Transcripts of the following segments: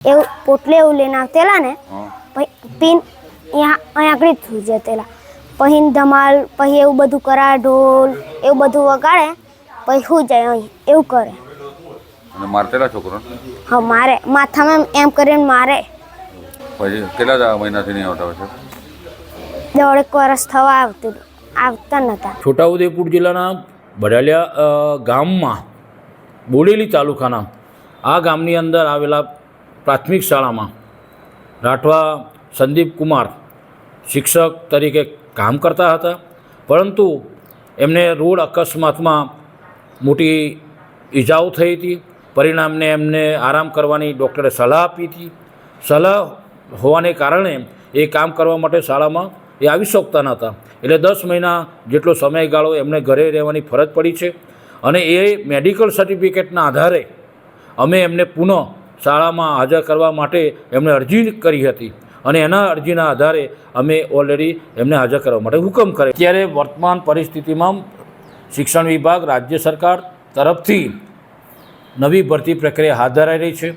એવું પોટલે એવું લઈને આવતેલા ને પછી પીન અહીંયા અહીંયા આગળ જ થઈ જતેલા. પછી ધમાલ પછી એવું બધું કરા ઢોલ એવું બધું વગાડે પછી શું જાય અહીં એવું કરે. અને મારતેલા છોકરો? હા મારે માથામાં એમ એમ કરીને મારે. પછી કેટલા મહિનાથી નહીં આવતા છે દોઢેક વર્ષ થવા આવતું આવતા નહોતા છોટાઉદેપુર જિલ્લાના બડાલિયા ગામમાં બોડેલી તાલુકાના આ ગામની અંદર આવેલા પ્રાથમિક શાળામાં. રાઠવા સંદીપ કુમાર શિક્ષક તરીકે કામ કરતા હતા, પરંતુ એમને રોડ અકસ્માતમાં મોટી ઈજાઓ થઈ હતી. પરિણામને એમને આરામ કરવાની ડૉક્ટરે સલાહ આપી હતી. સલાહ હોવાને કારણે એ કામ કરવા માટે શાળામાં એ આવી શકતા નહોતા. એટલે દસ મહિના જેટલો સમયગાળો એમને ઘરે રહેવાની ફરજ પડી છે. અને એ મેડિકલ સર્ટિફિકેટના આધારે અમે એમને પુનઃ શાળામાં હાજર કરવા માટે એમણે અરજી કરી હતી. અને એના અરજીના આધારે અમે ઓલરેડી એમને હાજર કરવા માટે હુકમ કરે ત્યારે વર્તમાન પરિસ્થિતિમાં શિક્ષણ વિભાગ, રાજ્ય સરકાર તરફથી નવી ભરતી પ્રક્રિયા હાથ ધરાઈ રહી છે.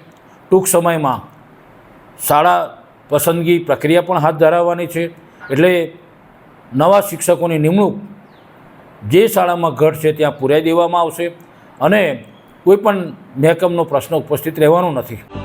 ટૂંક સમયમાં શાળા પસંદગી પ્રક્રિયા પણ હાથ ધરાવવાની છે. એટલે નવા શિક્ષકોની નિમણૂક જે શાળામાં ઘટ છે ત્યાં પુરાઈ દેવામાં આવશે. અને કોઈ પણ મહેકમનો પ્રશ્ન ઉપસ્થિત રહેવાનો નથી.